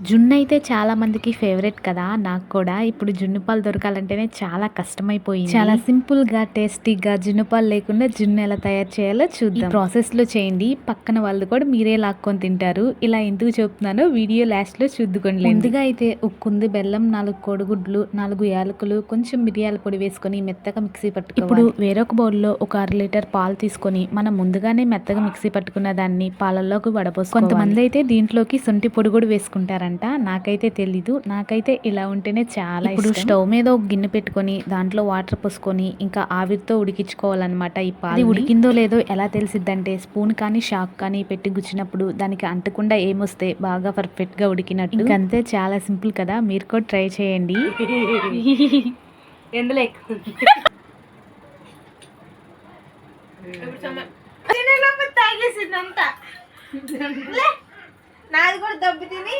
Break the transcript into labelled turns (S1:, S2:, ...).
S1: జున్ను అయితే చాలా మందికి ఫేవరెట్ కదా నాకు కూడా. ఇప్పుడు జున్ను పాలు దొరకాలంటేనే చాలా కష్టమైపోయింది. చాలా సింపుల్గా టేస్టీగా జున్ను పాలు లేకుండా జున్ను ఎలా తయారు చేయాలో చూద్దాం. ప్రాసెస్లో చేయండి. పక్కన వాళ్ళు కూడా మీరే లాక్కొని తింటారు. ఇలా ఎందుకు చెప్తున్నానో వీడియో లాస్ట్లో చూద్దుకోండి. ముందుగా అయితే ఉక్కుంది బెల్లం నాలుగు కోడిగుడ్లు నాలుగు యాలకులు కొంచెం మిరియాల పొడి వేసుకొని మెత్తగా మిక్సీ పట్టుకోవాలి. ఇప్పుడు వేరొక బౌల్లో ఒక అర లీటర్ పాలు తీసుకొని మనం ముందుగానే మెత్తగా మిక్సీ పట్టుకున్న దాన్ని పాలల్లోకి వడపోసుకోవాలి. కొంతమంది అయితే దీంట్లోకి శొంఠి పొడి కూడా వేసుకుంటారంట నాకైతే తెలీదు. నాకైతే ఇలా ఉంటేనే చాలా ఇప్పుడు స్టవ్ మీద ఒక గిన్నె పెట్టుకొని దాంట్లో వాటర్ పోసుకొని ఇంకా ఆవిరితో ఉడికించుకోవాలన్నమాట ఈ పాలు ఉడికిందో లేదో ఎలా తెలిసిద్దంటే స్పూన్ కానీ షాక్ కానీ పెట్టి గుచ్చినప్పుడు దానికి అంటకుండా ఏమొస్తే బాగా పర్ఫెక్ట్గా ఉడికినట్టు. ఇంకంతే చాలా సింపుల్ కదా. మీరు కూడా ట్రై చేయండి.
S2: ఎందులో ఎక్కువ తాగేసిందంతా అది కూడా దెబ్బ తిని